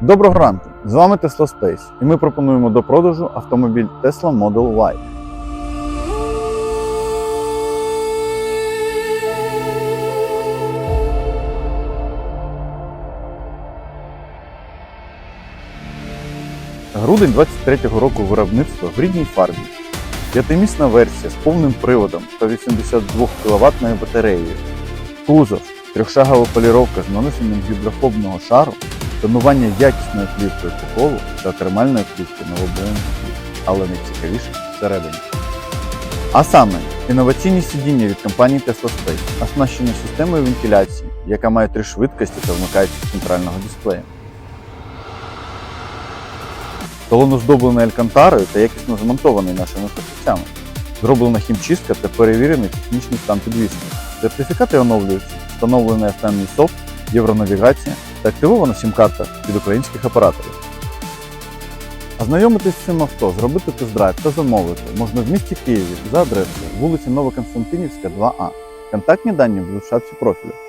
Доброго ранку! З вами Tesla Space і ми пропонуємо до продажу автомобіль Tesla Model Y. Грудень 23-го року виробництва в рідній фарбі. П'ятимісна версія з повним приводом та 82 кВт батареєю. Кузов, трьохшагова поліровка з нанесенням гідрофобного шару, тонування якісною плівкою по колу та термальної плівки склі, але найцікавіше всередині. А саме, інноваційні сидіння від компанії Tesla Space, оснащені системою вентиляції, яка має три швидкості та вмикається з центрального дисплея. Салон оздоблений алькантарою та якісно змонтований нашими фахівцями. Зроблена хімчистка та перевірений технічний стан підвіски. Сертифікати оновлюються, встановлений останній СОП, євронавігація та активована сім-карта від українських операторів. Ознайомитись з цим авто, зробити тест-драйв та замовити можна в місті Києві за адресою вулиця Новоконстантинівська, 2А. Контактні дані в шапці профілю.